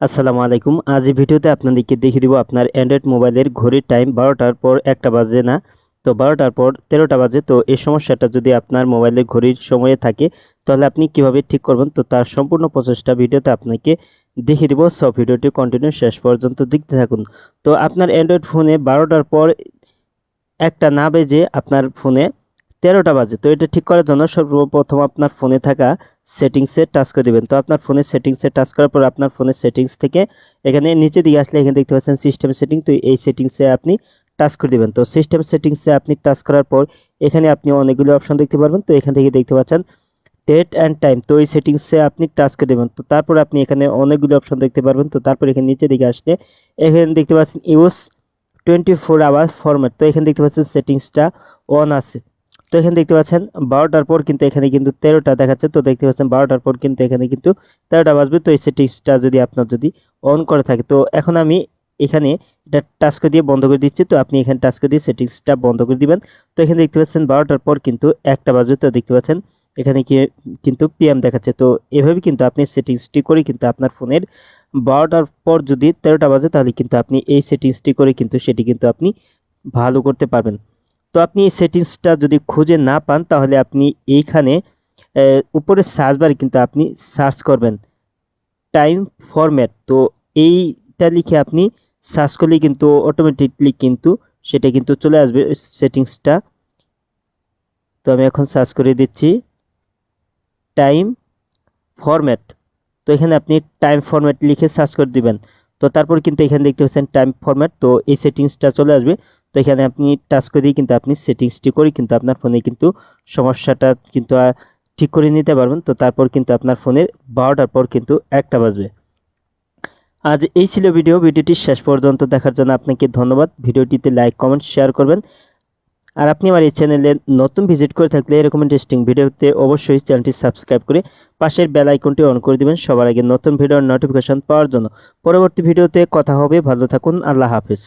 আসসালামু আলাইকুম। আজ এই ভিডিওতে আপনাদেরকে দেখিয়ে দিব আপনার অ্যান্ড্রয়েড মোবাইলের ঘড়ির টাইম বারোটার পর একটা বাজে না, তো বারোটার পর তেরোটা বাজে, তো এই সমস্যাটা যদি আপনার মোবাইলের ঘড়ির সময়ে থাকে, তাহলে আপনি কীভাবে ঠিক করবেন? তো তার সম্পূর্ণ প্রচেষ্টা ভিডিওতে আপনাকে দেখিয়ে দিব। সব ভিডিওটি কন্টিনিউ শেষ পর্যন্ত দেখতে থাকুন। তো আপনার অ্যান্ড্রয়েড ফোনে বারোটার পর একটা না বেজে আপনার ফোনে তেরোটা বাজে, তো এটা ঠিক করার জন্য সর্বপ্রথম আপনার ফোনে থাকা সেটিংসে টাচ করে দিবেন। তো আপনার ফোনের সেটিংসে টাচ করার পর আপনার ফোনের সেটিংস থেকে এখানে নিচে দিকে আসলে এখানে দেখতে পাচ্ছেন সিস্টেম সেটিং তো এই সেটিংসে আপনি টাচ করে দিবেন। তো সিস্টেম সেটিংসে আপনি টাচ করার পর এখানে আপনি অনেকগুলো অপশন দেখতে পারবেন। তো এখান থেকে দেখতে পাচ্ছেন ডেট অ্যান্ড টাইম তো এই সেটিংসে আপনি টাচ করে দেবেন। তো তারপর আপনি এখানে অনেকগুলো অপশন দেখতে পারবেন। তো তারপর এখানে নিচে দিকে আসলে এখানে দেখতে পাচ্ছেন use twenty four hour format তো এখানে দেখতে পাচ্ছেন সেটিংসটা অন আছে। তো এখানে দেখতে পাচ্ছেন বারোটার পর কিন্তু এখানে কিন্তু তেরোটা দেখাচ্ছে। তো দেখতে পাচ্ছেন বারোটার পর কিন্তু এখানে কিন্তু তেরোটা বাজবে। তো এই সেটিংসটা যদি আপনার যদি অন করে থাকে, তো এখন আমি এখানে এটা টাচ করে দিয়ে বন্ধ করে দিচ্ছি। তো আপনি এখানে টাচ করে দিয়ে সেটিংসটা বন্ধ করে দিবেন। তো এখানে দেখতে পাচ্ছেন বারোটার পর কিন্তু একটা বাজবে। তো দেখতে পাচ্ছেন এখানে কি কিন্তু পিএম দেখাচ্ছে। তো এভাবে কিন্তু আপনি সেটিংসটি করে কিন্তু আপনার ফোনের বারোটার পর যদি তেরোটা বাজে, তাহলে কিন্তু আপনি এই সেটিংসটি করে কিন্তু সেটি কিন্তু আপনি ভালো করতে পারবেন। তো আপনি সেটিংসটা যদি খুঁজে না পান, তাহলে আপনি এইখানে উপরে সার্চ বারে কিন্তু আপনি সার্চ করবেন টাইম ফরম্যাট তো এইটা লিখে আপনি সার্চ করলে কিন্তু অটোমেটিকলি কিন্তু সেটা কিন্তু চলে আসবে সেটিংসটা। তো আমি এখন সার্চ করে দিচ্ছি টাইম ফরম্যাট তো এখানে আপনি টাইম ফরম্যাট লিখে সার্চ করে দিবেন। তো তারপর কিন্তু এখানে দেখতে পাচ্ছেন টাইম ফরম্যাট তো এই সেটিংসটা চলে আসবে। তো এখানে আপনি টাচ করে কিন্তু আপনি সেটিংসটি করে কিন্তু আপনার ফোনে কিন্তু সমস্যাটা কিন্তু ঠিক করে নিতে পারবেন। তো তারপর কিন্তু আপনার ফোনের বারোটার পর কিন্তু একটা বাজবে। আজ এই ছিল ভিডিও ভিডিওটি শেষ পর্যন্ত দেখার জন্য আপনাকে ধন্যবাদ। ভিডিওটিতে লাইক কমেন্ট শেয়ার করবেন। আর আপনি আমার এই চ্যানেলে নতুন ভিজিট করে থাকলে এরকম ইন্টারেস্টিং ভিডিওতে অবশ্যই চ্যানেলটি সাবস্ক্রাইব করে পাশের বেল আইকনটি অন করে দিবেন সবার আগে নতুন ভিডিওর নোটিফিকেশন পাওয়ার জন্য। পরবর্তী ভিডিওতে কথা হবে। ভালো থাকুন। আল্লাহ হাফিজ।